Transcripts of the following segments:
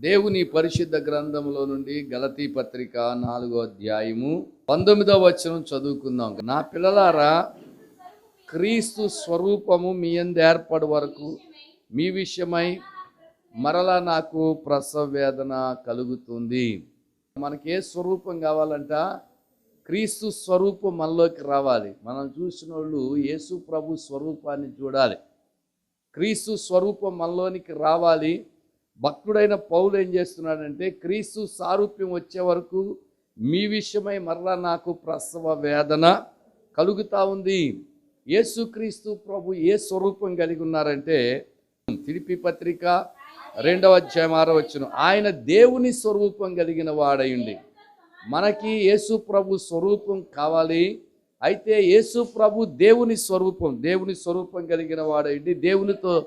దేవుని పరిశుద్ధ గ్రంథంలో నుండి గలతీ పత్రిక నాలుగో అధ్యాయము పంతొమ్మిదో వచనం చదువుకుందాం. నా పిల్లలారా క్రీస్తు స్వరూపము మీ యందు ఏర్పడి వరకు మీ విషయమై మరలా నాకు ప్రసవ వేదన కలుగుతుంది. మనకి ఏ స్వరూపం కావాలంట? క్రీస్తు స్వరూపం మనలోకి రావాలి. మనం చూసిన వాళ్ళు యేసు ప్రభు స్వరూపాన్ని చూడాలి. క్రీస్తు స్వరూపం మనలోనికి రావాలి. భక్తుడైన పౌలు ఏం చేస్తున్నాడంటే క్రీస్తు సారూప్యం వచ్చే వరకు మీ విషయమై మరలా నాకు ప్రసవ వేదన కలుగుతా ఉంది. యేసుక్రీస్తు ప్రభు ఏ స్వరూపం కలిగి ఉన్నారంటే తిరిపి పత్రిక రెండవ అధ్యాయం ఆరో ఆయన దేవుని స్వరూపం కలిగిన వాడయుండి. మనకి యేసు ప్రభు స్వరూపం కావాలి. అయితే యేసు ప్రభు దేవుని స్వరూపం దేవుని స్వరూపం కలిగిన వాడయుండి దేవునితో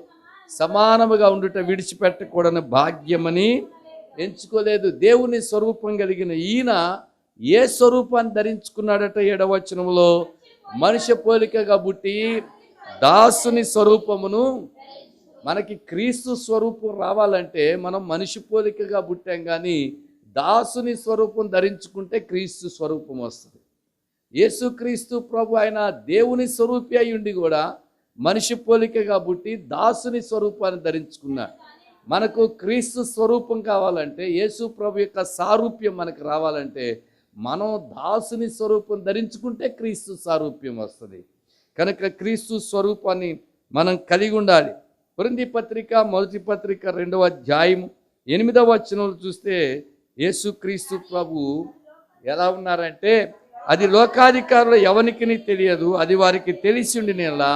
సమానముగా ఉండుట విడిచిపెట్టకూడని భాగ్యమని ఎంచుకోలేదు. దేవుని స్వరూపం కలిగిన ఈయన ఏ స్వరూపాన్ని ధరించుకున్నాడట ఏడవచనంలో మనిషి పోలికగా పుట్టి దాసుని స్వరూపమును మనకి క్రీస్తు స్వరూపం రావాలంటే మనం మనిషి పోలికగా పుట్టాం కానీ దాసుని స్వరూపం ధరించుకుంటే క్రీస్తు స్వరూపం వస్తుంది. యేసుక్రీస్తు ప్రభు ఆయన దేవుని స్వరూపి అయి ఉండి కూడా మనిషి పోలికగా పుట్టి దాసుని స్వరూపాన్ని ధరించుకున్నాడు. మనకు క్రీస్తు స్వరూపం కావాలంటే యేసు ప్రభు యొక్క సారూప్యం మనకు రావాలంటే మనం దాసుని స్వరూపం ధరించుకుంటే క్రీస్తు సారూప్యం వస్తుంది. కనుక క్రీస్తు స్వరూపాన్ని మనం కలిగి ఉండాలి. పురంది పత్రిక మొదటి పత్రిక రెండవ అధ్యాయం ఎనిమిదవ వచనంలో చూస్తే యేసుక్రీస్తు ప్రభు ఎలా ఉన్నారంటే అది లోకాధికారులు ఎవరికి తెలియదు అది వారికి తెలిసి ఉండి నేలా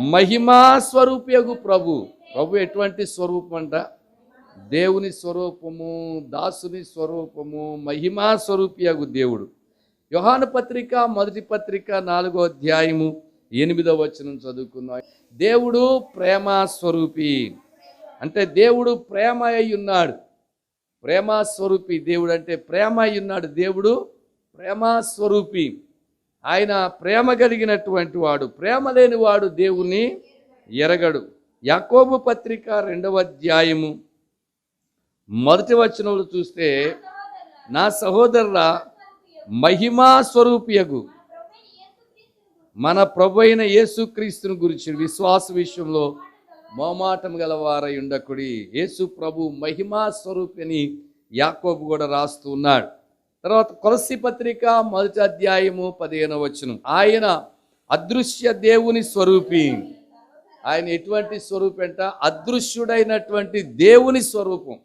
మహిమా స్వరూపయగు ప్రభు. ప్రభు ఎటువంటి స్వరూపం అంట? దేవుని స్వరూపము దాసుని స్వరూపము మహిమా స్వరూపియగు దేవుడు. యోహాను పత్రిక మొదటి పత్రిక నాలుగో అధ్యాయము ఎనిమిదో వచనం చదువుకున్నాం దేవుడు ప్రేమ స్వరూపి. అంటే దేవుడు ప్రేమ అయి ఉన్నాడు. ప్రేమ స్వరూపి దేవుడు అంటే ప్రేమ అయి ఉన్నాడు దేవుడు ప్రేమ స్వరూపి. ఆయన ప్రేమ కలిగినటువంటి వాడు ప్రేమ లేనివాడు దేవుని ఎరగడు. యాకోబు పత్రిక రెండవ అధ్యాయము మొదటి వచనంలో చూస్తే నా సహోదరుల మహిమా స్వరూపియగు మన ప్రభు అయిన యేసుక్రీస్తుని గురించి విశ్వాస విషయంలో మోమాటం గలవారై ఉండకుడి. యేసు ప్రభు మహిమా స్వరూపిని యాకోబు కూడా రాస్తూ ఉన్నాడు. తర్వాత కొలసి పత్రిక మొదటి అధ్యాయము పదిహేను వచనం. ఆయన అదృశ్య దేవుని స్వరూపి. ఆయన ఎటువంటి స్వరూపం అంట? అదృశ్యుడైనటువంటి దేవుని స్వరూపం.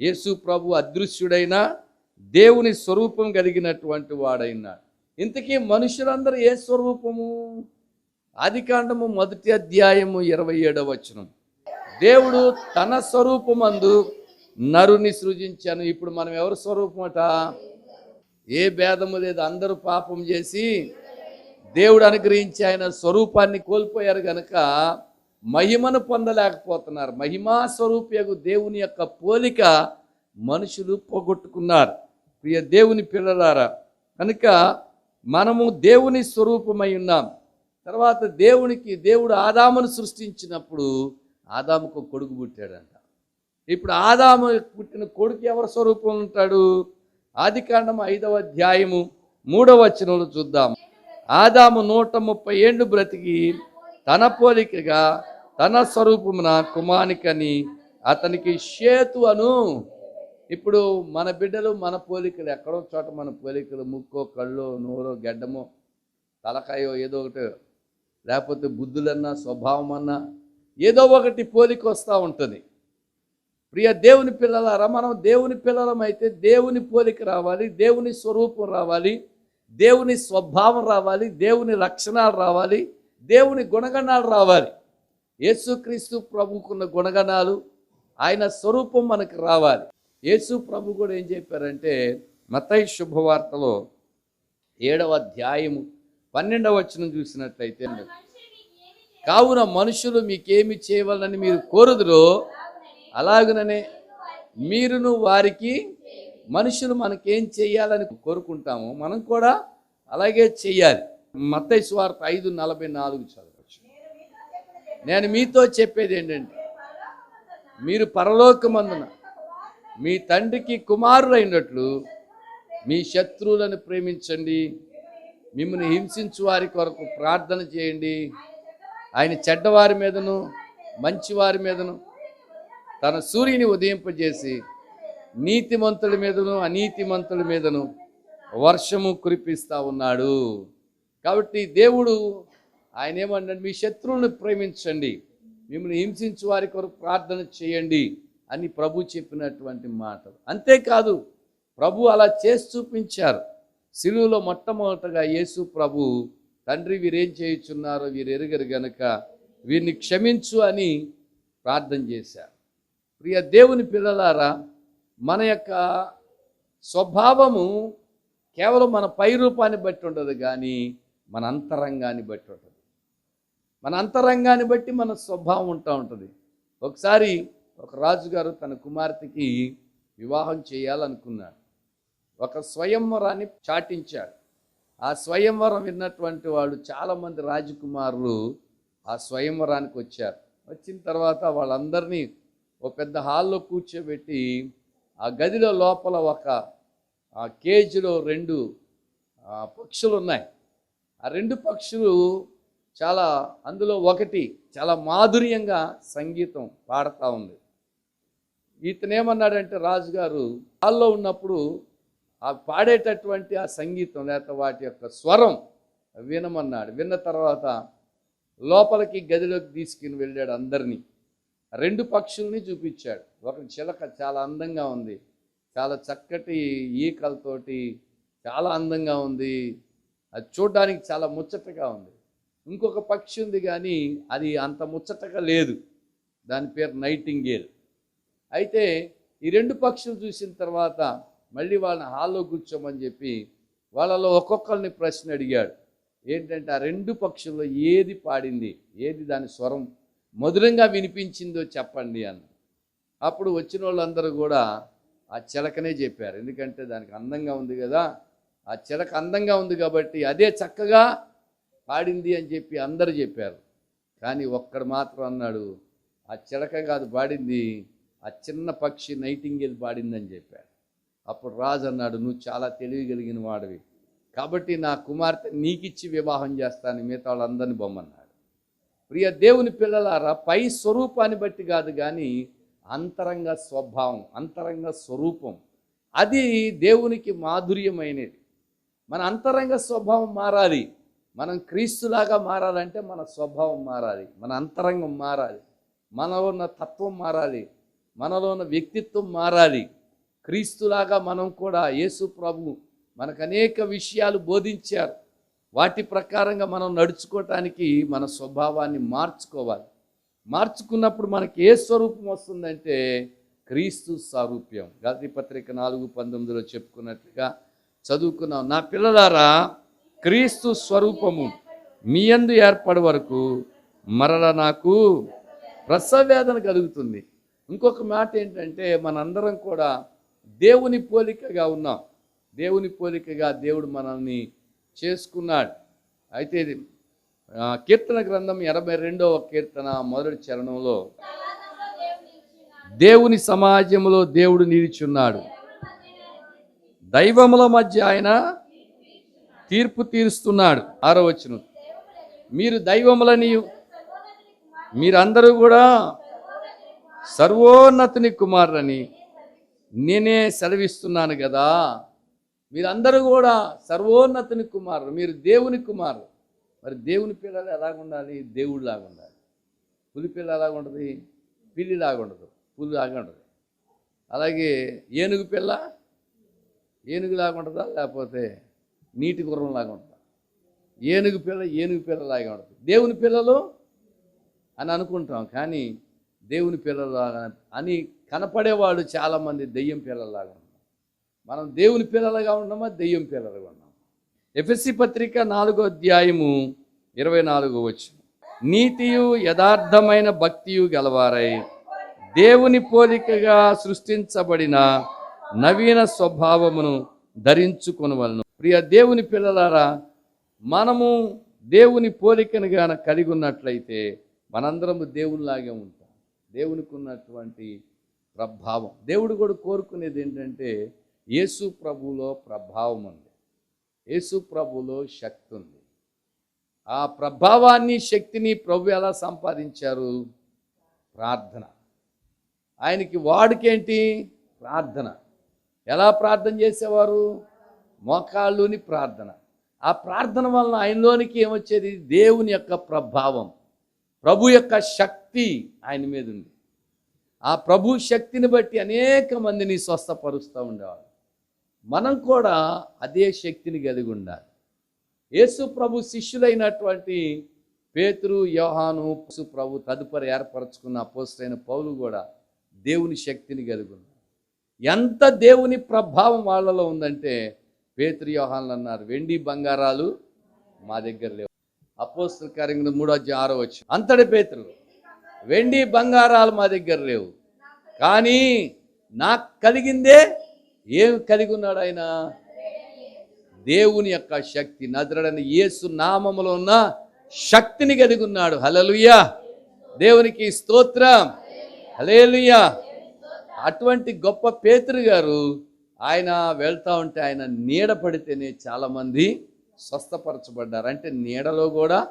యేసు ప్రభు అదృశ్యుడైన దేవుని స్వరూపం కలిగినటువంటి వాడైనాడు. ఇంతకీ మనుషులందరూ ఏ స్వరూపము? ఆదికాండము మొదటి అధ్యాయము ఇరవై ఏడవ వచనం. దేవుడు తన స్వరూపమందు నరుని సృజించాను. ఇప్పుడు మనం ఎవరి స్వరూపమట? ఏ భేదము లేదు. అందరూ పాపం చేసి దేవుడు అనుగ్రహించి ఆయన స్వరూపాన్ని కోల్పోయారు గనక మహిమను పొందలేకపోతున్నారు. మహిమా స్వరూపకు దేవుని యొక్క పోలిక మనుషులు పోగొట్టుకున్నారు. ప్రియ దేవుని పిల్లలారా కనుక మనము దేవుని స్వరూపమై ఉన్నాం. తర్వాత దేవునికి దేవుడు ఆదామును సృష్టించినప్పుడు ఆదాముకు కొడుకు పుట్టాడంట. ఇప్పుడు ఆదాము పుట్టిన కొడుకు ఎవరి స్వరూపం ఉంటాడు? ఆదికాండం ఐదవ అధ్యాయము మూడవ వచనంలో చూద్దాం. ఆదాము నూట ముప్పై ఏళ్ళు బ్రతికి తన పోలికగా తన స్వరూపమున కుమానికని అతనికి షేతు అను. ఇప్పుడు మన బిడ్డలు మన పోలికలు ఎక్కడో చోట మన పోలికలు ముక్కో కళ్ళో నోరో గడ్డమో తలకాయో ఏదో ఒకటి లేకపోతే బుద్ధులన్నా స్వభావం అన్నా ఏదో ఒకటి పోలిక వస్తూ ఉంటుంది. ప్రియ దేవుని పిల్లలారా మనం దేవుని పిల్లలం అయితే దేవుని పోలిక రావాలి దేవుని స్వరూపం రావాలి దేవుని స్వభావం రావాలి దేవుని లక్షణాలు రావాలి దేవుని గుణగణాలు రావాలి. యేసుక్రీస్తు ప్రభుకున్న గుణగణాలు ఆయన స్వరూపం మనకు రావాలి. యేసు ప్రభు కూడా ఏం చెప్పారంటే మతై శుభవార్తలో ఏడవ అధ్యాయము పన్నెండవ వచనం చూసినట్లయితే కావున మనుషులు మీకేమి చేయవాలని మీరు కోరుదురో అలాగననే మీరును వారికి మనుషులు మనకేం చేయాలని కోరుకుంటామో మనం కూడా అలాగే చేయాలి. మత్తయి స్వార్థ ఐదు నలభై నాలుగు చదవచ్చు. నేను మీతో చెప్పేది ఏంటంటే మీరు పరలోకమందున మీ తండ్రికి కుమారుడైనట్లు మీ శత్రువులను ప్రేమించండి. మిమ్మల్ని హింసించు వారి కొరకు ప్రార్థన చేయండి. ఆయన చెడ్డవారి మీదను మంచివారి మీదను తన సూర్యుని ఉదయింపజేసి నీతిమంతుల మీదను అనీతిమంతుల మీదను వర్షము కురిపిస్తా ఉన్నాడు. కాబట్టి దేవుడు ఆయన ఏమన్నాడు మీ శత్రువులను ప్రేమించండి. మిమ్మల్ని హింసించు వారి కొరకు ప్రార్థన చేయండి అని ప్రభు చెప్పినటువంటి మాటలు. అంతేకాదు ప్రభు అలా చేసి చూపించారు. సిలువలో మొట్టమొదటగా యేసు ప్రభు తండ్రి వీరేం చేయుచున్నారో వీరు ఎరగరు గనక వీరిని క్షమించు అని ప్రార్థన చేశారు. ప్రియ దేవుని పిల్లలారా మన యొక్క స్వభావము కేవలం మన పై రూపాన్ని బట్టి ఉండదు కానీ మన అంతరంగాన్ని బట్టి ఉంటుంది. మన అంతరంగాన్ని బట్టి మన స్వభావం ఉంటా ఉంటుంది. ఒకసారి ఒక రాజుగారు తన కుమార్తెకి వివాహం చేయాలనుకున్నాడు. ఒక స్వయంవరాన్ని చాటించాడు. ఆ స్వయంవరం విన్నటువంటి వాళ్ళు చాలామంది రాజకుమారులు ఆ స్వయంవరానికి వచ్చారు. వచ్చిన తర్వాత వాళ్ళందరినీ ఒక పెద్ద హాల్లో కూర్చోబెట్టి ఆ గదిలో లోపల ఒక ఆ కేజీలో రెండు పక్షులు ఉన్నాయి ఆ రెండు పక్షులు చాలా అందులో ఒకటి చాలా మాధుర్యంగా సంగీతం పాడుతూ ఉంది. ఇతను ఏమన్నాడంటే రాజుగారు హాల్లో ఉన్నప్పుడు ఆ పాడేటటువంటి ఆ సంగీతం లేకపోతే వాటి యొక్క స్వరం వినమన్నాడు. విన్న తర్వాత లోపలికి గదిలోకి తీసుకుని వెళ్ళాడు అందరినీ. రెండు పక్షుల్ని చూపించాడు. ఒకటి చిలక చాలా అందంగా ఉంది. చాలా చక్కటి ఈకలతోటి చాలా అందంగా ఉంది. అది చూడడానికి చాలా ముచ్చటగా ఉంది. ఇంకొక పక్షి ఉంది కానీ అది అంత ముచ్చటగా లేదు. దాని పేరు నైటింగేల్. అయితే ఈ రెండు పక్షులు చూసిన తర్వాత మళ్ళీ వాళ్ళని హాల్లో కూర్చోమని చెప్పి వాళ్ళలో ఒక్కొక్కరిని ప్రశ్న అడిగాడు. ఏంటంటే ఆ రెండు పక్షుల్లో ఏది పాడింది? ఏది దాని స్వరం? మధురంగా వినిపించిందో చెప్పండి అన్న. అప్పుడు వచ్చిన వాళ్ళందరూ కూడా ఆ చిలకనే చెప్పారు. ఎందుకంటే దానికి అందంగా ఉంది కదా ఆ చిలక అందంగా ఉంది కాబట్టి అదే చక్కగా పాడింది అని చెప్పి అందరూ చెప్పారు. కానీ ఒక్కడు మాత్రం అన్నాడు ఆ చిలక కాదు పాడింది ఆ చిన్న పక్షి నైటింగేల్ పాడిందని చెప్పాడు. అప్పుడు రాజు అన్నాడు నువ్వు చాలా తెలివి కలిగిన వాడివి. కాబట్టి నా కుమార్తె నీకిచ్చి వివాహం చేస్తాను మిగతా వాళ్ళందరినీ బొమ్మన్నాడు. ప్రియ దేవుని పిల్లలారా పై స్వరూపాన్ని బట్టి కాదు కానీ అంతరంగ స్వభావం అంతరంగ స్వరూపం. అది దేవునికి మాధుర్యమైనది. మన అంతరంగ స్వభావం మారాలి. మనం క్రీస్తులాగా మారాలంటే మన స్వభావం మారాలి. మన అంతరంగం మారాలి. మనలో ఉన్న తత్వం మారాలి. మనలో ఉన్న వ్యక్తిత్వం మారాలి. క్రీస్తులాగా మనం కూడా యేసు ప్రభు మనకు అనేక విషయాలు బోధించారు. వాటి ప్రకారంగా మనం నడుచుకోవటానికి మన స్వభావాన్ని మార్చుకోవాలి. మార్చుకున్నప్పుడు మనకి ఏ స్వరూపం వస్తుందంటే క్రీస్తు సారూప్యం. గాతి పత్రిక నాలుగు పంతొమ్మిదిలో చెప్పుకున్నట్టుగా చదువుకున్నాం. నా పిల్లలారా క్రీస్తు స్వరూపము మీ యందు ఏర్పడి వరకు మరల నాకు ప్రసవేదన కలుగుతుంది. ఇంకొక మాట ఏంటంటే మనందరం కూడా దేవుని పోలికగా ఉన్నాం. దేవుని పోలికగా దేవుడు మనల్ని చేసుకున్నాడు. అయితే ఇది, కీర్తన గ్రంథం ఎనభై రెండవ కీర్తన మొదటి చరణంలో దేవుని సమాజంలో దేవుడు నిలిచున్నాడు. దైవముల మధ్య ఆయన తీర్పు తీరుస్తున్నాడు. ఆరో మీరు దైవములని మీరందరూ కూడా సర్వోన్నతుని కుమారులని నేనే సెలవిస్తున్నాను కదా. మీరందరూ కూడా సర్వోన్నతుని కుమారులు మీరు దేవుని కుమారులు. మరి దేవుని పిల్లలు ఎలాగ ఉండాలి దేవుడిలాగా ఉండాలి పులి పిల్ల ఎలాగ ఉంటుంది పిల్లిలాగా ఉండదు పులిలాగా ఉండదు అలాగే ఏనుగు పిల్ల ఏనుగులాగా ఉంటుందా లేకపోతే నీటి గుర్రంలాగా ఉంటుందా ఏనుగు పిల్ల ఏనుగు పిల్లలాగా ఉంటుంది దేవుని పిల్లలు అని అనుకుంటాం కానీ దేవుని పిల్లలు అని కనపడేవాళ్ళు చాలామంది దెయ్యం పిల్లలాగా ఉంటారు మనం దేవుని పిల్లలుగా ఉన్నామా దెయ్యం పిల్లలుగా ఉన్నాం ఎఫ్ఎస్సి పత్రిక నాలుగో అధ్యాయము ఇరవై నాలుగో వచ్చు నీతియు యథార్థమైన భక్తియు గలవారై దేవుని పోలికగా సృష్టించబడిన నవీన స్వభావమును ధరించుకొనవలను. ప్రియ దేవుని పిల్లలారా మనము దేవుని పోలికను గాన కలిగి ఉన్నట్లయితే మనందరము దేవునిలాగే ఉంటాం. దేవునికి ఉన్నటువంటి ప్రభావం. దేవుడు కూడా కోరుకునేది ఏంటంటే యేసు ప్రభులో ప్రభావం ఉంది. యేసు ప్రభులో శక్తి ఉంది. ఆ ప్రభావాన్ని శక్తిని ప్రభు ఎలా సంపాదించారు? ప్రార్థన. ఆయనకి వాడికేంటి? ప్రార్థన. ఎలా ప్రార్థన చేసేవారు? మోకాళ్ళుని ప్రార్థన. ఆ ప్రార్థన వలన ఆయనలోనికి ఏమొచ్చేది? దేవుని యొక్క ప్రభావం. ప్రభు యొక్క శక్తి ఆయన మీద ఉంది. ఆ ప్రభు శక్తిని బట్టి అనేక మందిని స్వస్థపరుస్తూ ఉండేవారు మనం కూడా అదే శక్తిని కలిగి ఉండాలి. యేసు ప్రభు శిష్యులైనటువంటి పేతురు యోహాను యేసు ప్రభు తదుపరి ఏర్పరచుకున్న పోస్టైన పౌలు కూడా దేవుని శక్తిని కలిగి ఉన్నారు. ఎంత దేవుని ప్రభావం వాళ్ళలో ఉందంటే పేతురు యోహాన్లు అన్నారు వెండి బంగారాలు మా దగ్గర లేవు. అపోస్తుల కార్యంలో మూడో ఆరో వచ్చి అంతటి పేతురు వెండి బంగారాలు మా దగ్గర లేవు. కానీ నాకు కలిగిందే ఏం కలిగి ఉన్నాడు ఆయన? దేవుని యొక్క శక్తి నజరడని యేసు నామములో ఉన్న శక్తిని కలిగి ఉన్నాడు. హలలుయా దేవునికి స్తోత్రం. హలేలుయా అటువంటి గొప్ప పేతురు గారు ఆయన వెళ్తా ఉంటే ఆయన నీడ పడితేనే చాలామంది స్వస్థపరచబడ్డారు. అంటే నీడలో కూడా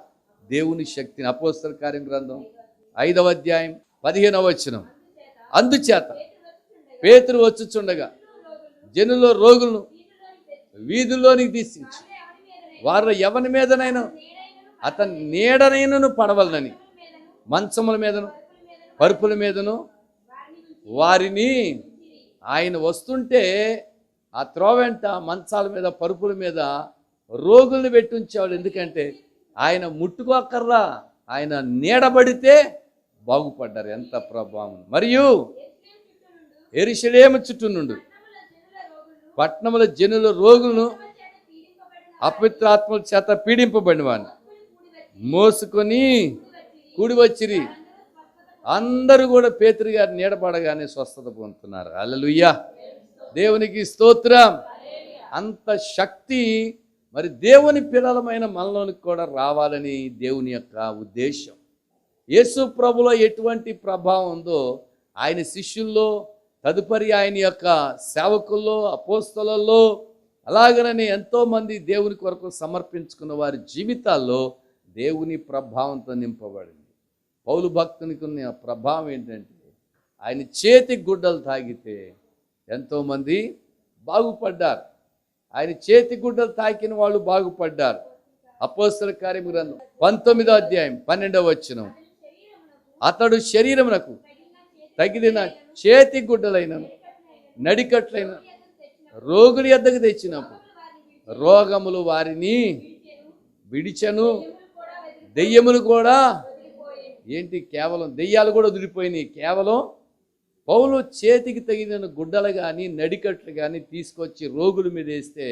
దేవుని శక్తిని అపోస్తల కార్యం గ్రంథం ఐదవ అధ్యాయం పదిహేనవ వచనం. అందుచేత పేతురు వచ్చుచుండగా జనుల్లో రోగులను వీధుల్లోనికి తీసించి. వారిలో ఎవరి మీదనైనా అతని నీడనైనను పడవలనని మంచముల మీదను పరుపుల మీదను వారిని ఆయన వస్తుంటే ఆ త్రోవెంట మంచాల మీద పరుపుల మీద రోగుల్ని పెట్టి ఉంచేవాడు ఎందుకంటే ఆయన ముట్టుకోకర్రా ఆయన నీడబడితే బాగుపడ్డారు. ఎంత ప్రభావం. మరియు ఎరిశలేము చుట్టూ నుండి పట్టణముల జనుల రోగులను అపవిత్రాత్మల చేత పీడింపబడిన వాడిని మోసుకొని కూడి వచ్చిరి అందరూ కూడా పేతురు గారు నీడపడగానే స్వస్థత పొందుతున్నారు. అల్లలుయ్యా దేవునికి స్తోత్రం. అంత శక్తి మరి దేవుని పిల్లలమైన మనలోనికి కూడా రావాలని దేవుని యొక్క ఉద్దేశం. యేసు ప్రభులో ఎటువంటి ప్రభావం ఉందో ఆయన శిష్యుల్లో తదుపరి ఆయన యొక్క సేవకుల్లో అపోస్తలలో అలాగనని ఎంతోమంది దేవుని కొరకు సమర్పించుకున్న వారి జీవితాల్లో దేవుని ప్రభావంతో నింపబడింది. పౌలు భక్తునికి ఉన్న ప్రభావం ఏంటంటే ఆయన చేతి గుడ్డలు తాగితే ఎంతోమంది బాగుపడ్డారు. ఆయన చేతి గుడ్డలు తాకిన వాళ్ళు బాగుపడ్డారు. అపోస్తల కార్యం గ్రంథం పంతొమ్మిదో అధ్యాయం పన్నెండవ వచ్చినం అతడు శరీరమునకు తగిలిన చేతి గుడ్డలైనను నడికట్లైన రోగుల ఎద్దకు తెచ్చినప్పుడు రోగములు వారిని విడిచను. దెయ్యములు కూడా ఏంటి కేవలం దెయ్యాలు కూడా వదిలిపోయినాయి. కేవలం పౌలు చేతికి తగిన గుడ్డలు కానీ నడికట్లు కానీ తీసుకొచ్చి రోగుల మీద వేస్తే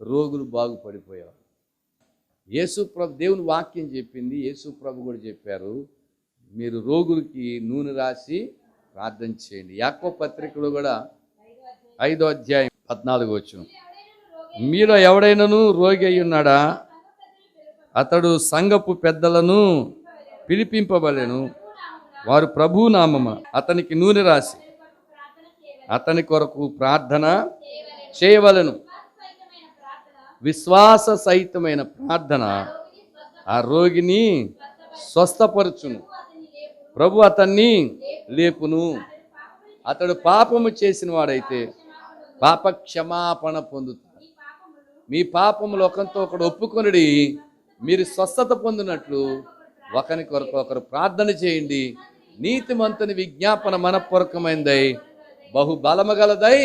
రోగులు బాగుపడిపోయేవారు. యేసు ప్రభు దేవుని వాక్యం చెప్పింది. యేసు ప్రభు కూడా చెప్పారు మీరు రోగులకి నూనె రాసి ప్రార్థన చేయండి. యాకో పత్రికలో కూడా ఐదో అధ్యాయం పద్నాలుగు వచ్చును మీలో ఎవడైనాను రోగి అయి ఉన్నాడా? అతడు సంఘపు పెద్దలను పిలిపింపబలేను వారు ప్రభు నామమ అతనికి నూనె రాసి అతని కొరకు ప్రార్థన చేయవలెను. విశ్వాస సహితమైన ప్రార్థన ఆ రోగిని స్వస్థపరచును. ప్రభు అతన్ని లేపును. అతడు పాపము చేసిన వాడైతే పాప క్షమాపణ పొందుతాడు. మీ పాపములు ఒకరితో ఒకడు ఒప్పుకొనిడి మీరు స్వస్థత పొందినట్లు ఒకరి కొరకు ఒకరు ప్రార్థన చేయండి. నీతిమంతుని విజ్ఞాపన మనపూర్వకమైందై బహు బలమగలదై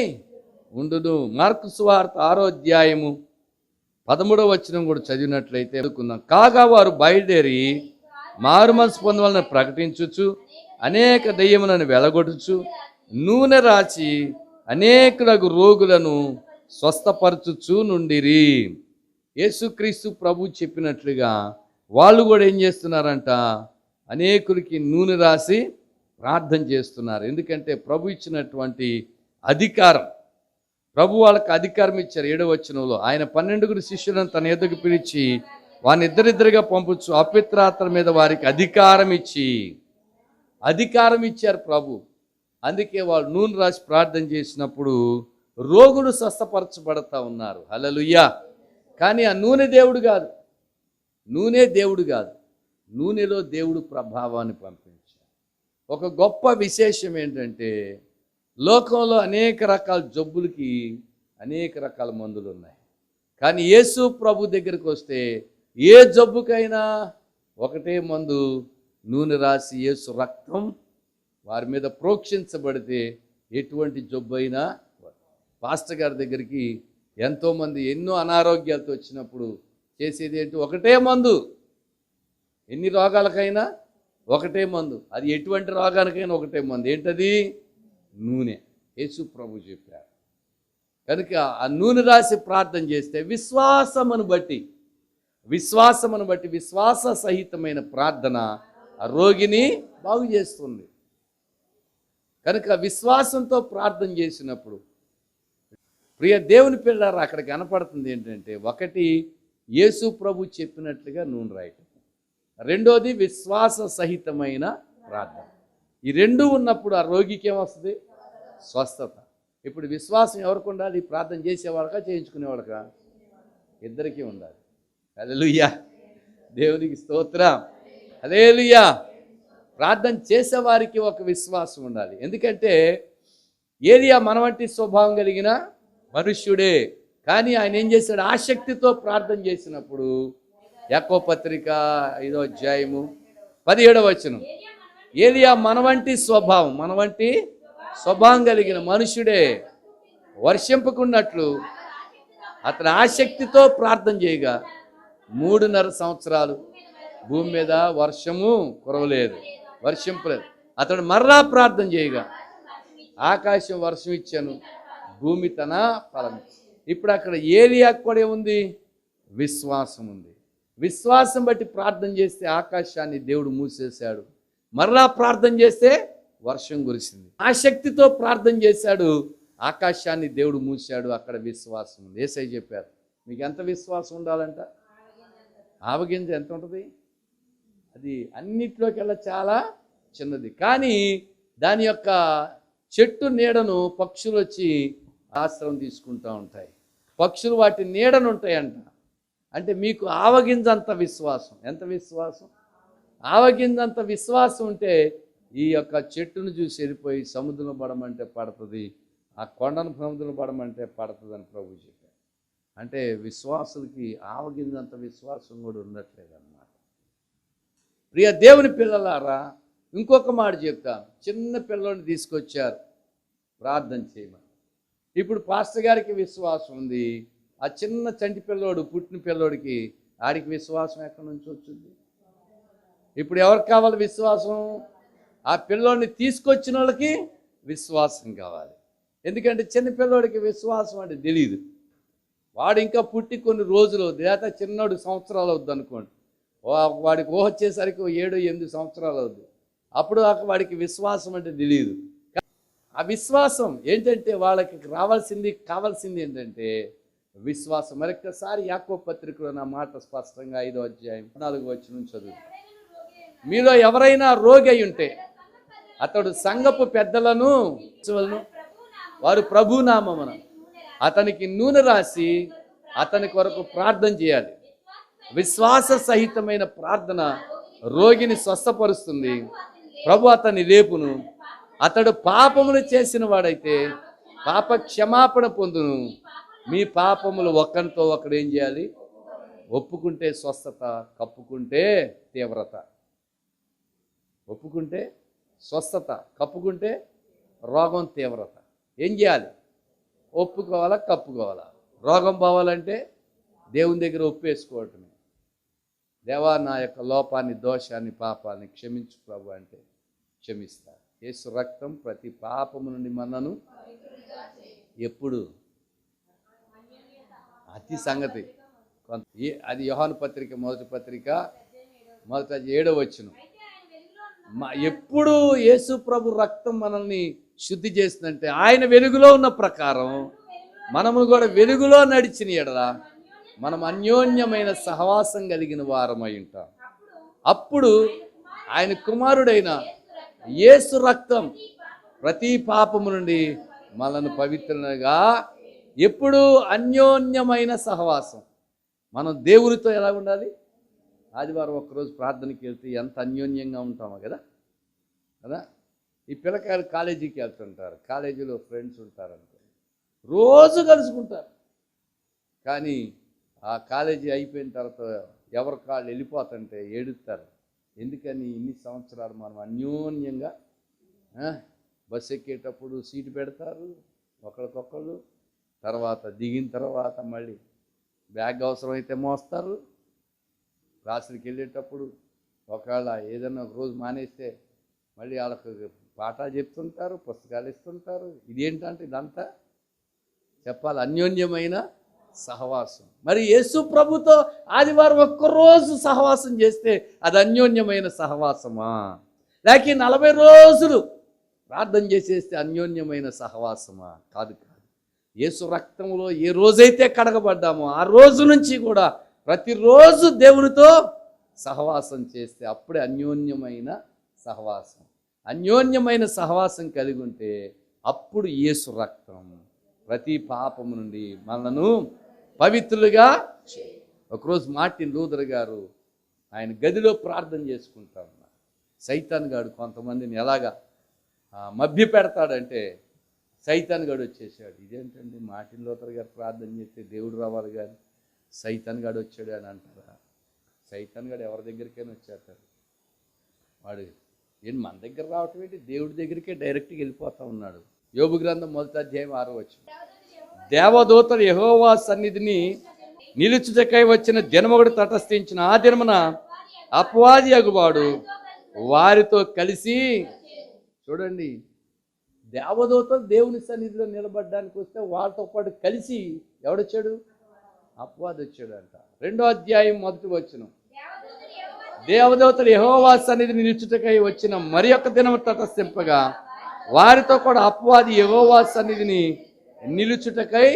ఉండును. మార్కు సువార్త ఆరోధ్యాయము పదమూడవ వచనం కూడా చదివినట్లయితే అనుకుందాం కాగా వారు బయలుదేరి మారు మనసు పొందవాలని ప్రకటించుచు అనేక దయ్యములను వెలగొట్టుచు నూనె రాచి అనేకులకు రోగులను స్వస్థపరచుచు నుండిరి. యేసుక్రీస్తు ప్రభు చెప్పినట్లుగా వాళ్ళు కూడా ఏం చేస్తున్నారంట? అనేకులకి నూనె రాసి ప్రార్థన చేస్తున్నారు. ఎందుకంటే ప్రభు ఇచ్చినటువంటి అధికారం ప్రభు వాళ్ళకి అధికారం ఇచ్చారు ఏడవచనంలో. ఆయన పన్నెండుగురు శిష్యులను తన ఎదుగు పిలిచి వారిని ఇద్దరిద్దరిగా పంపొచ్చు అపిత్రాత్ర మీద వారికి అధికారం ఇచ్చి అధికారం ఇచ్చారు ప్రభు. అందుకే వాళ్ళు నూనె రాసి ప్రార్థన చేసినప్పుడు రోగులు స్వస్థపరచబడతా ఉన్నారు. హలలుయ్యా కానీ ఆ నూనె దేవుడు కాదు. నూనె దేవుడు కాదు. నూనెలో దేవుడు ప్రభావాన్ని పంపించాడు. ఒక గొప్ప విశేషం ఏంటంటే లోకంలో అనేక రకాల జబ్బులకి అనేక రకాల మందులు ఉన్నాయి కానీ యేసు ప్రభు దగ్గరికి వస్తే ఏ జబ్బుకైనా ఒకటే మందు నూనె రాసి యేసు రక్తం వారి మీద ప్రోక్షించబడితే ఎటువంటి జబ్బు అయినా పాస్టర్ గారి దగ్గరికి ఎంతోమంది ఎన్నో అనారోగ్యాలతో వచ్చినప్పుడు చేసేది ఏంటి? ఒకటే మందు. ఎన్ని రోగాలకైనా ఒకటే మందు. అది ఎటువంటి రోగానికైనా ఒకటే మందు. ఏంటది? నూనె. యేసు ప్రభు చెప్పారు కనుక ఆ నూనె రాసి ప్రార్థన చేస్తే విశ్వాసమును బట్టి విశ్వాసమును బట్టి విశ్వాస సహితమైన ప్రార్థన ఆ రోగిని బాగు చేస్తుంది. కనుక విశ్వాసంతో ప్రార్థన చేసినప్పుడు ప్రియ దేవుని పిల్లలు అక్కడ కనపడుతుంది ఏంటంటే ఒకటి యేసు ప్రభు చెప్పినట్లుగా నూనె రాయటం. రెండోది విశ్వాస సహితమైన ప్రార్థన. ఈ రెండు ఉన్నప్పుడు ఆ రోగికి ఏమొస్తుంది? స్వస్థత. ఇప్పుడు విశ్వాసం ఎవరికి ఉండాలి? ప్రార్థన చేసేవాళ్ళకా చేయించుకునేవాళ్ళకా? ఇద్దరికీ ఉండాలి. అలెలుయ్యా దేవునికి స్తోత్రం. అలేలుయ్యా ప్రార్థన చేసేవారికి ఒక విశ్వాసం ఉండాలి. ఎందుకంటే ఏలియా మన వంటి స్వభావం కలిగిన మనుష్యుడే. కానీ ఆయన ఏం చేశాడు? ఆసక్తితో ప్రార్థన చేసినప్పుడు యాకో పత్రిక ఐదో అధ్యాయము పదిహేడవ వచనం. ఏలియా మన వంటి స్వభావం మన వంటి స్వభావం కలిగిన మనుష్యుడే. వర్షింపకున్నట్లు అతని ఆసక్తితో ప్రార్థన చేయగా మూడున్నర సంవత్సరాలు భూమి మీద వర్షము కురవలేదు వర్షింపలేదు. అతడు మర్రా ప్రార్థన చేయగా ఆకాశం వర్షం ఇచ్చాను భూమి తన ఫలం ఇప్పుడు అక్కడ ఏలియా కూడా ఉంది? విశ్వాసం ఉంది. విశ్వాసం బట్టి ప్రార్థన చేస్తే ఆకాశాన్ని దేవుడు మూసేశాడు. మరలా ప్రార్థన చేస్తే వర్షం కురిసింది. ఆసక్తితో ప్రార్థన చేశాడు ఆకాశాన్ని దేవుడు మూసాడు అక్కడ విశ్వాసం ఉంది. ఏసై చెప్పారు మీకు ఎంత విశ్వాసం ఉండాలంట? ఆవగింజ ఎంత ఉంటుంది? అది అన్నిట్లోకెల్లా చాలా చిన్నది. కానీ దాని యొక్క చెట్టు నీడను పక్షులు వచ్చి ఆశ్రయం తీసుకుంటూ ఉంటాయి. పక్షులు వాటి నీడను ఉంటాయంట. అంటే మీకు ఆవగింజంత విశ్వాసం. ఎంత విశ్వాసం? ఆవగింజంత విశ్వాసం ఉంటే ఈ యొక్క చెట్టును చూసి వెళ్ళిపోయి సముద్రం పడమంటే పడుతుంది. ఆ కొండను సముద్రం పడమంటే పడుతుంది అని ప్రభు అంటే విశ్వాసులకి ఆవగిందంత విశ్వాసం కూడా ఉండట్లేదు అన్నమాట ప్రియ దేవుని పిల్లలారా ఇంకొక మాట చెప్తాను చిన్న పిల్లోని తీసుకొచ్చారు. ప్రార్థన చేయమని. ఇప్పుడు పాస్టర్ గారికి విశ్వాసం ఉంది. ఆ చిన్న చంటి పిల్లోడు పుట్టిన పిల్లోడికి ఆడికి విశ్వాసం ఎక్కడి నుంచి వచ్చింది? ఇప్పుడు ఎవరికి కావాలి విశ్వాసం? ఆ పిల్లోడిని తీసుకొచ్చిన వాళ్ళకి విశ్వాసం కావాలి. ఎందుకంటే చిన్న పిల్లోడికి విశ్వాసం అంటే తెలియదు వాడు ఇంకా పుట్టి కొన్ని రోజులు అవుద్ది. లేదా చిన్నోడు సంవత్సరాలు అవుద్ది అనుకోండి. వా- వాడికి ఊహ వచ్చేసరికి ఏడు ఎనిమిది సంవత్సరాలు అవుద్ది. అప్పుడు వాడికి విశ్వాసం అంటే తెలియదు. ఆ విశ్వాసం ఏంటంటే వాళ్ళకి రావాల్సింది కావాల్సింది ఏంటంటే విశ్వాసం. మరొకసారి యాకో పత్రికలో నా మాట స్పష్టంగా ఐదో అధ్యాయం నాలుగు వచ్చి నుంచి చదువు. మీలో ఎవరైనా రోగి అయి ఉంటే అతడు సంగపు పెద్దలను ఉత్సవాలను వారు ప్రభునామమున అతనికి నూనె రాసి అతని కొరకు ప్రార్థన చేయాలి. విశ్వాస సహితమైన ప్రార్థన రోగిని స్వస్థపరుస్తుంది. ప్రభు అతని లేపును అతడు పాపములు చేసిన వాడైతే పాప క్షమాపణ పొందును. మీ పాపములు ఒకరితో ఒకడు ఏం చేయాలి? ఒప్పుకుంటే స్వస్థత కప్పుకుంటే తీవ్రత. ఒప్పుకుంటే స్వస్థత కప్పుకుంటే రోగం తీవ్రత. ఏం చేయాలి? ఒప్పుకోవాలా కప్పుకోవాలా? రోగం పోవాలంటే దేవుని దగ్గర ఒప్పేసుకోవటమే. దేవా నా యొక్క లోపాన్ని దోషాన్ని పాపాన్ని క్షమించు ప్రభు అంటే క్షమిస్తా. యేసు రక్తం ప్రతి పాపము నుండి మనను ఎప్పుడు అతి సంగతి. కొంత అది యోహాను పత్రిక మొదటి పత్రిక మొదట ఏడో వచ్చిన మా ఎప్పుడు యేసు ప్రభు రక్తం మనల్ని శుద్ధి చేస్తుందంటే ఆయన వెలుగులో ఉన్న ప్రకారం మనము కూడా వెలుగులో నడిచిన ఎడల మనం అన్యోన్యమైన సహవాసం కలిగిన వారమై ఉంటాం. అప్పుడు ఆయన కుమారుడైన యేసు రక్తం ప్రతి పాపము నుండి మనల్ని పవిత్రగా ఎప్పుడు అన్యోన్యమైన సహవాసం. మనం దేవునితో ఎలా ఉండాలి? ఆదివారం ఒక్కరోజు ప్రార్థనకి వెళ్తే ఎంత అన్యోన్యంగా ఉంటామో కదా? కదా? ఈ పిల్లకాయలు కాలేజీకి వెళ్తుంటారు. కాలేజీలో ఫ్రెండ్స్ ఉంటారంటే రోజు కలుసుకుంటారు. కానీ ఆ కాలేజీ అయిపోయిన తర్వాత ఎవరి కాళ్ళు వెళ్ళిపోతుంటే ఏడుస్తారు. ఎందుకని ఇన్ని సంవత్సరాలు మనం అన్యోన్యంగా బస్సు ఎక్కేటప్పుడు సీటు పెడతారు ఒకరికొకరు తర్వాత దిగిన తర్వాత మళ్ళీ బ్యాగ్ అవసరమైతే మోస్తారు. క్లాసులకి వెళ్ళేటప్పుడు ఒకవేళ ఏదైనా ఒక రోజు మానేస్తే మళ్ళీ వాళ్ళకు పాఠాలు చెప్తుంటారు పుస్తకాలు ఇస్తుంటారు. ఇదేంటంటే ఇదంతా? చెప్పాలి అన్యోన్యమైన సహవాసం. మరి యేసు ప్రభుతో ఆదివారం ఒక్కరోజు సహవాసం చేస్తే అది అన్యోన్యమైన సహవాసమా? లేక నలభై రోజులు ప్రార్థన చేసేస్తే అన్యోన్యమైన సహవాసమా? కాదు కాదు. యేసు రక్తంలో ఏ రోజైతే కడగబడ్డామో ఆ రోజు నుంచి కూడా ప్రతిరోజు దేవునితో సహవాసం చేస్తే అప్పుడే అన్యోన్యమైన సహవాసం. అన్యోన్యమైన సహవాసం కలిగి ఉంటే అప్పుడు యేసు రక్తం ప్రతి పాపము నుండి మనను పవిత్రులుగా ఒకరోజు మార్టిన్ లూదర్ గారు ఆయన గదిలో ప్రార్థన చేసుకుంటా ఉన్నారు. సైతాన్ గాడు కొంతమందిని ఎలాగా మభ్య పెడతాడంటే సైతాన్ గాడు వచ్చేసాడు. ఇదేంటండి? మార్టిన్ లూథర్ గారు ప్రార్థన చేస్తే దేవుడు రావాలి కానీ సైతాన్ గాడు వచ్చాడు అని అంటారా? సైతాన్ గాడు ఎవరి దగ్గరికైనా వచ్చేస్తారు వాడు నేను మన దగ్గర రావటం ఏంటి? దేవుడి దగ్గరికే డైరెక్ట్గా వెళ్ళిపోతా ఉన్నాడు. యోగు గ్రంథం మొదటి అధ్యాయం ఆరో వచ్చింది దేవదూతలు యహోవా సన్నిధిని నిలుచుటకై వచ్చిన దినమొకటి తటస్థించిన ఆ దినమున అపవాది అగువాడు వారితో కలిసి చూడండి దేవదూతలు దేవుని సన్నిధిలో నిలబడడానికి వస్తే వాళ్ళతో పాటు కలిసి ఎవడొచ్చాడు? అపవాది వచ్చాడు అంట రెండో అధ్యాయం మొదటి వచ్చినాం దేవదేవతలు యహోవా సన్నిధిని నిలుచుటకై వచ్చిన మరి యొక్క దినం తటస్థింపగా వారితో కూడా అపవాది యహోవా సన్నిధిని నిలుచుటకై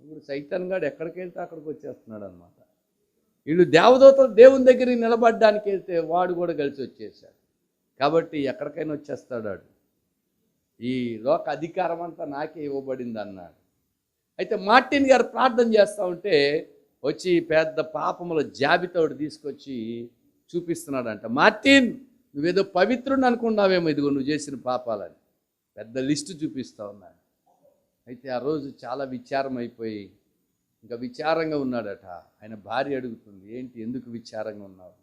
ఇప్పుడు సైతాన్ గాడు ఎక్కడికి వెళ్తే అక్కడికి వచ్చేస్తున్నాడు అనమాట వీళ్ళు దేవదూతలు దేవుని దగ్గరికి నిలబడడానికి వెళ్తే వాడు కూడా కలిసి వచ్చేసాడు. కాబట్టి ఎక్కడికైనా వచ్చేస్తాడు ఈ లోక అధికారం అంతా నాకే ఇవ్వబడింది అన్నాడు అయితే మార్టిన్ గారు ప్రార్థన చేస్తూ ఉంటే వచ్చి పెద్ద పాపముల జాబితా ఒకటి తీసుకొచ్చి చూపిస్తున్నాడంట మార్టిన్ నువ్వేదో పవిత్రుని అనుకున్నావేమో ఇదిగో నువ్వు చేసిన పాపాలని. పెద్ద లిస్టు చూపిస్తా ఉన్నాడు. అయితే ఆ రోజు చాలా విచారం అయిపోయి ఇంకా విచారంగా ఉన్నాడట. ఆయన భార్య అడుగుతుంది ఏంటి ఎందుకు విచారంగా ఉన్నావు?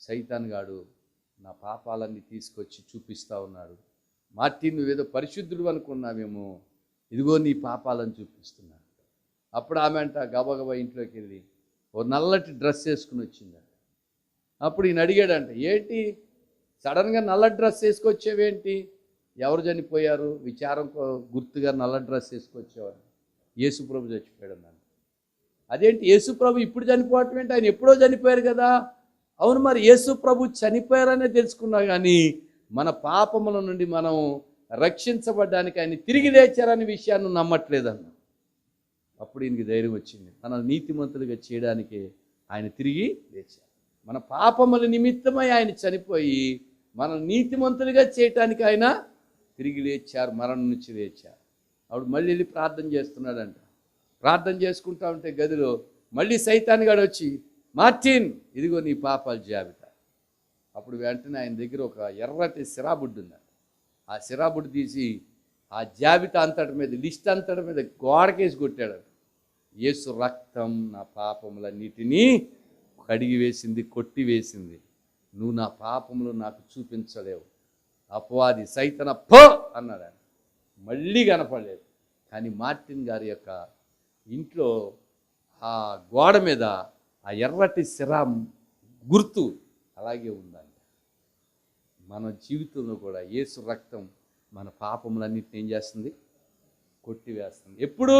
సైతాన్ గాడు నా పాపాలన్నీ తీసుకొచ్చి చూపిస్తా ఉన్నాడు. మార్టిన్ నువ్వేదో పరిశుద్ధుడు అనుకున్నావేమో ఇదిగో నీ పాపాలను చూపిస్తున్నాడు. అప్పుడు ఆమె అంట గబగబా ఇంట్లోకి వెళ్ళి ఓ నల్లటి డ్రెస్ వేసుకుని వచ్చిందట. అప్పుడు ఈయన అడిగాడంట ఏంటి? సడన్గా నల్ల డ్రెస్ వేసుకొచ్చేవేంటి? ఎవరు చనిపోయారు? విచారం గుర్తుగా నల్ల డ్రెస్ వేసుకొచ్చేవారు. యేసుప్రభు చచ్చిపోయాడు అదేంటి? యేసుప్రభు ఇప్పుడు చనిపోవటం ఏంటి? ఆయన ఎప్పుడో చనిపోయారు కదా? అవును మరి యేసుప్రభు చనిపోయారనే తెలుసుకున్నా కానీ మన పాపముల నుండి మనం రక్షించబడ్డానికి ఆయన తిరిగి లేచారనే విషయాన్ని నమ్మట్లేదన్న అప్పుడు ఈయనకి ధైర్యం వచ్చింది. మన నీతిమంతులుగా చేయడానికి ఆయన తిరిగి లేచారు. మన పాపముల నిమిత్తమై ఆయన చనిపోయి మన నీతిమంతులుగా చేయటానికి ఆయన తిరిగి లేచారు మరణం నుంచి లేచారు. అప్పుడు మళ్ళీ వెళ్ళి ప్రార్థన చేస్తున్నాడంట. ప్రార్థన చేసుకుంటా ఉంటే గదిలో మళ్ళీ సైతాన్ గడు వచ్చి మార్టిన్ ఇదిగో నీ పాపాల జాబితా. అప్పుడు వెంటనే ఆయన దగ్గర ఒక ఎర్రటి సిరాబుడ్డు ఉంది ఆ సిరాబుడ్డు తీసి ఆ జాబితా అంతటి మీద లిస్ట్ అంతటి మీద గోడకేసి కొట్టాడు యేసు రక్తం నా పాపములన్నిటినీ కడిగి వేసింది కొట్టి వేసింది. నువ్వు నా పాపములు నాకు చూపించలేవు. అపవాది సైతన పో అన్నాడు ఆయన. మళ్ళీ కనపడలేదు. కానీ మార్టిన్ గారి యొక్క ఇంట్లో ఆ గోడ మీద ఆ ఎర్రటి సిరా గుర్తు అలాగే ఉందంట. మన జీవితంలో కూడా ఏసు రక్తం మన పాపములన్నింటిని ఏం చేస్తుంది? కొట్టివేస్తుంది ఎప్పుడు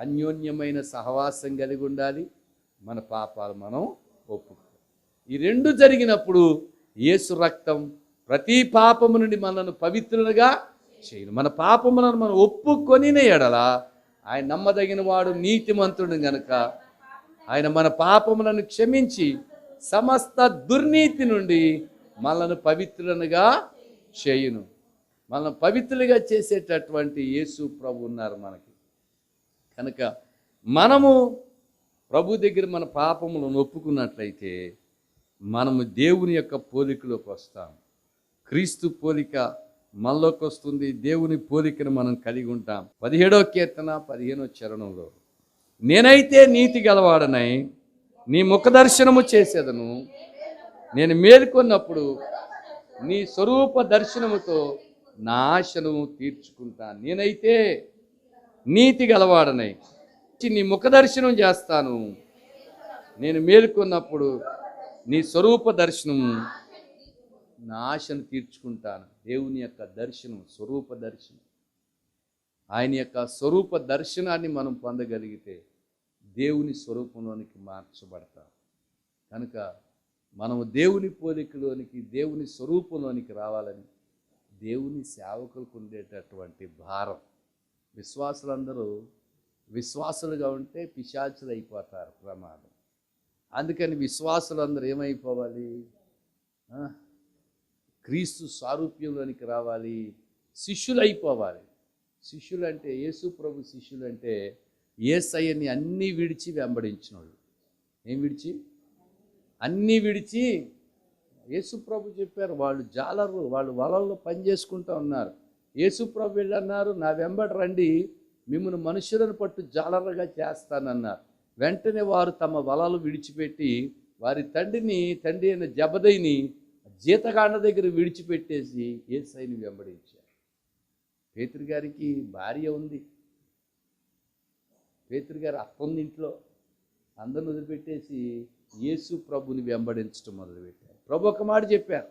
అన్యోన్యమైన సహవాసం కలిగి ఉండాలి. మన పాపాలు మనం ఒప్పుకోవాలి. ఈ రెండు జరిగినప్పుడు యేసు రక్తం ప్రతి పాపము నుండి మనను పవిత్రులుగా చేయను. మన పాపములను మనం ఒప్పుకొని ఎడల ఆయన నమ్మదగిన వాడు నీతిమంతుడు గనుక ఆయన మన పాపములను క్షమించి సమస్త దుర్నీతి నుండి మనను పవిత్రులనుగా చేయును. మనం పవిత్రులుగా చేసేటటువంటి యేసు ప్రభు ఉన్నారు మనకి. కనుక మనము ప్రభు దగ్గర మన పాపములను ఒప్పుకున్నట్లయితే మనము దేవుని యొక్క పోలికలోకి వస్తాం. క్రీస్తు పోలిక మనలోకి వస్తుంది. దేవుని పోలికను మనం కలిగి ఉంటాం. పదిహేడో కీర్తన పదిహేనో చరణంలో నేనైతే నీతి గలవాడనై నీ ముఖదర్శనము చేసేదను. నేను మేల్కొన్నప్పుడు నీ స్వరూప దర్శనముతో నా ఆశను తీర్చుకుంటాను. నేనైతే నీతి గలవాడనై నీ ముఖదర్శనం చేస్తాను. నేను మేలుకున్నప్పుడు నీ స్వరూప దర్శనం నా ఆశను తీర్చుకుంటాను. దేవుని యొక్క దర్శనం స్వరూప దర్శనం. ఆయన యొక్క స్వరూప దర్శనాన్ని మనం పొందగలిగితే దేవుని స్వరూపంలోనికి మార్చబడతాం. కనుక మనము దేవుని పోలికలోనికి దేవుని స్వరూపంలోనికి రావాలని దేవుని సేవకులకు ఉండేటటువంటి భారం. విశ్వాసులందరూ విశ్వాసులుగా ఉంటే పిశాచులు అయిపోతారు ప్రమాదం. అందుకని విశ్వాసులందరూ ఏమైపోవాలి? క్రీస్తు సారూప్యంలోనికి రావాలి. శిష్యులు అయిపోవాలి శిష్యులు అంటే యేసు ప్రభు శిష్యులు అంటే ఏసయ్యని అన్నీ విడిచి వెంబడించిన వాళ్ళు ఏం విడిచి? అన్నీ విడిచి యేసు ప్రభు చెప్పారు వాళ్ళు జాలరు వాళ్ళు వలల్లో పని చేసుకుంటూ ఉన్నారు. యేసు ప్రభు వెళ్ళన్నారు నా వెంబడి రండి. మిమ్మల్ని మనుషులను పట్టు జాలరగా చేస్తానన్నారు. వెంటనే వారు తమ వలలు విడిచిపెట్టి వారి తండ్రిని తండ్రి అయిన జబదైని జీతగాండ దగ్గర విడిచిపెట్టేసి ఏసైని వెంబడించారు. పేతురు గారికి భార్య ఉంది. పేతురు గారు అక్క ఉంది ఇంట్లో అందరిని వదిలిపెట్టేసి యేసు ప్రభుని వెంబడించడం మొదలుపెట్టారు. ప్రభు ఒక మాట చెప్పారు.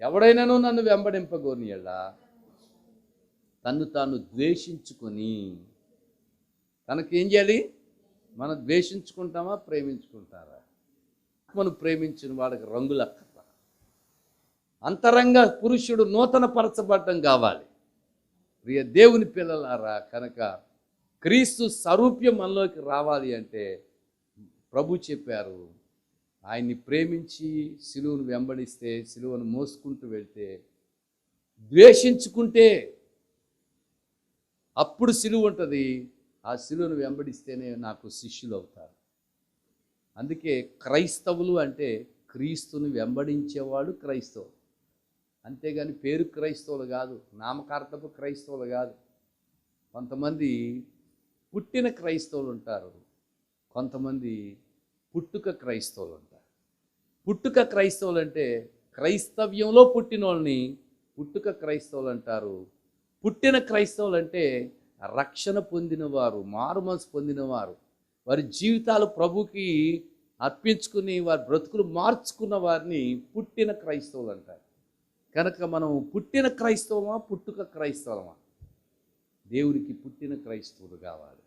ఎవడైనాను నన్ను వెంబడింపగోని ఎలా తన్ను తాను ద్వేషించుకొని తనకేం చేయాలి మనం ద్వేషించుకుంటామా ప్రేమించుకుంటారా? మనం ప్రేమించిన వాడికి రంగులక్కత అంతరంగ పురుషుడు నూతన పరచబడ్డం కావాలి. ప్రియ దేవుని పిల్లలారా కనుక క్రీస్తు స్వరూప్యం మనలోకి రావాలి అంటే ప్రభు చెప్పారు ఆయన్ని ప్రేమించి సిలువను వెంబడిస్తే సిలువను మోసుకుంటూ వెళ్తే ద్వేషించుకుంటే అప్పుడు సిలువ ఉంటుంది ఆ శిలువను వెంబడిస్తేనే నాకు శిష్యులు అవుతారు అందుకే క్రైస్తవులు అంటే క్రీస్తుని వెంబడించేవాడు క్రైస్తవులు అంతేగాని పేరు క్రైస్తవులు కాదు నామకార్థపు క్రైస్తవులు కాదు. కొంతమంది పుట్టిన క్రైస్తవులు ఉంటారు కొంతమంది పుట్టుక క్రైస్తవులు ఉంటారు. పుట్టుక క్రైస్తవులు అంటే క్రైస్తవ్యంలో పుట్టిన వాళ్ళని పుట్టుక క్రైస్తవులు అంటారు. పుట్టిన క్రైస్తవులు అంటే రక్షణ పొందినవారు మారు మనసు పొందినవారు. వారి జీవితాలు ప్రభుకి అర్పించుకుని వారి బ్రతుకులు మార్చుకున్న వారిని పుట్టిన క్రైస్తవులు అంటారు. కనుక మనం పుట్టిన క్రైస్తవమా పుట్టుక క్రైస్తవమా? దేవునికి పుట్టిన క్రైస్తవులు కావాలి.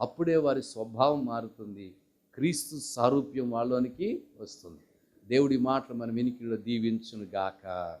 అప్పుడే వారి స్వభావం మారుతుంది. క్రీస్తు సారూప్యం వాళ్ళలోనికి వస్తుంది. దేవుడి మాటలు మన వెనికిలో దీవించును గాక